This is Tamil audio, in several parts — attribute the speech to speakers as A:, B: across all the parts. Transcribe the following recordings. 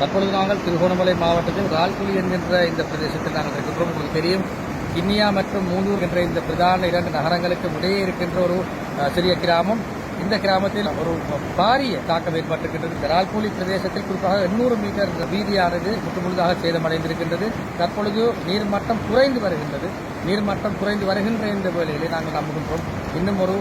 A: தற்பொழுது நாங்கள் திருகோணமலை மாவட்டத்தில் ரால்குழி என்கின்ற இந்த பிரதேசத்தில் நாங்கள் இருக்கின்றோம். உங்களுக்கு தெரியும் கிண்ணியா மற்றும் மூலூர் என்ற இந்த பிரதான இரண்டு நகரங்களுக்கு இடையே இருக்கின்ற ஒரு சிறிய கிராமம். இந்த கிராமத்தில் ஒரு பாரிய தாக்கம் ஏற்பட்டிருக்கின்றது. இந்த ரால்குழி பிரதேசத்தில் குறிப்பாக எண்ணூறு மீட்டர் வீதியானது முற்றுமுழுதாக சேதமடைந்திருக்கின்றது. தற்பொழுது நீர்மட்டம் குறைந்து வருகின்றது. நீர்மட்டம் குறைந்து வருகின்ற இந்த வேளையிலே நாங்கள் நம்புகின்றோம் இன்னும் ஒரு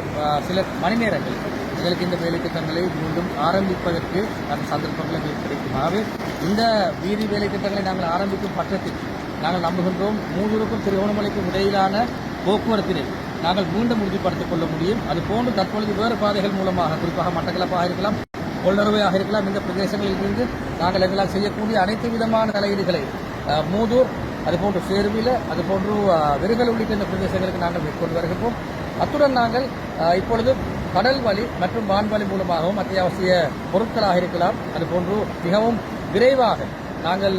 A: சில மணி நேரங்கள் எங்களுக்கு இந்த வேலைத்திட்டங்களை மீண்டும் ஆரம்பிப்பதற்கு அந்த சந்தர்ப்பங்கள் எங்களுக்கு கிடைக்கும். ஆகவே இந்த வீதி வேலைத்திட்டங்களை நாங்கள் ஆரம்பிக்கும் பட்சத்தில் நாங்கள் நம்புகின்றோம் மூதூருக்கும் திருகோணமலைக்கும் இடையிலான போக்குவரத்தினை நாங்கள் மீண்டும் உறுதிப்படுத்திக் கொள்ள முடியும். அது போன்று தற்பொழுது வேறு பாதைகள் மூலமாக குறிப்பாக மட்டக்களப்பாக இருக்கலாம் கொள்ளறுவையாக இருக்கலாம் இந்த பிரதேசங்களில் இருந்து நாங்கள் எங்களால் செய்யக்கூடிய அனைத்து விதமான தலையீடுகளை மூதூர் அதுபோன்று சேர்வில அதுபோன்று விருகல் உள்ளிட்ட இந்த பிரதேசங்களுக்கு நாங்கள் மேற்கொண்டு வருகின்றோம். அத்துடன் நாங்கள் இப்பொழுது கடல் வழி மற்றும் வான்வழி மூலமாகவும் அத்தியாவசிய பொருட்களாக இருக்கலாம். அதுபோன்று மிகவும் விரைவாக நாங்கள்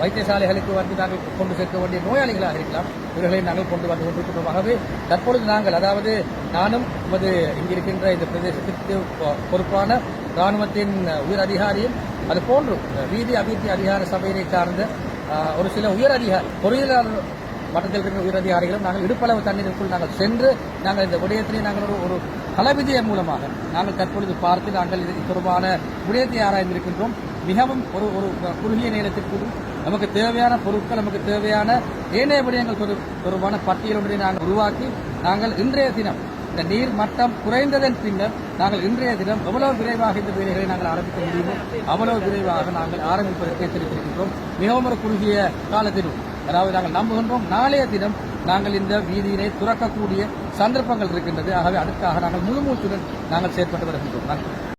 A: வைத்தியசாலைகளுக்கு வந்து நாங்கள் கொண்டு சேர்க்க வேண்டிய நோயாளிகளாக இருக்கலாம். இவர்களை நாங்கள் கொண்டு வந்து கொண்டிருக்கின்றோம் ஆகவே தற்பொழுது நாங்கள் அதாவது நானும் நமது இங்கிருக்கின்ற இந்த பிரதேசத்திற்கு பொ- பொறுப்பான ராணுவத்தின் உயர் அதிகாரியும் அதுபோன்று போன்று வீதி அபிவிருத்தி அதிகார சபையினை சார்ந்த ஒரு சில உயர் அதிகாரி பொறியியலாளர் மட்டத்தில் இருக்கிற உயர் அதிகாரிகளும் நாங்கள் இடுப்பளவு தண்ணீருக்குள் நாங்கள் சென்று நாங்கள் இந்த விடயத்தினை நாங்கள் ஒரு ஒரு களவிஜயம் மூலமாக நாங்கள் தற்பொழுது பார்த்து நாங்கள் இது தொடர்பான விடயத்தை ஆராய்ந்திருக்கின்றோம் மிகவும் ஒரு ஒரு குறுகிய நேரத்திற்குள் நமக்கு தேவையான பொருட்கள் நமக்கு தேவையான ஏனைய விடயங்கள் தொடர்பான பட்டியல் ஒன்றை நாங்கள் உருவாக்கி நாங்கள் இன்றைய தினம் இந்த நீர் மட்டம் குறைந்ததன் பின்னர் நாங்கள் இன்றைய தினம் எவ்வளவு விரைவாக இந்த வேலைகளை நாங்கள் ஆரம்பிக்க முடியுமோ அவ்வளவு விரைவாக நாங்கள் ஆரம்பிப்பதற்கு எச்சரித்திருக்கின்றோம். மிகவும் ஒரு குறுகிய காலத்திலும் அதாவது நாங்கள் நம்புகின்றோம். நாளைய தினம் நாங்கள் இந்த வீதியினை துறக்கக்கூடிய சந்தர்ப்பங்கள் இருக்கின்றது. ஆகவே அதற்காக நாங்கள் முழுமூச்சுடன் நாங்கள் செயற்பட்டு வருகின்றோம். நன்றி.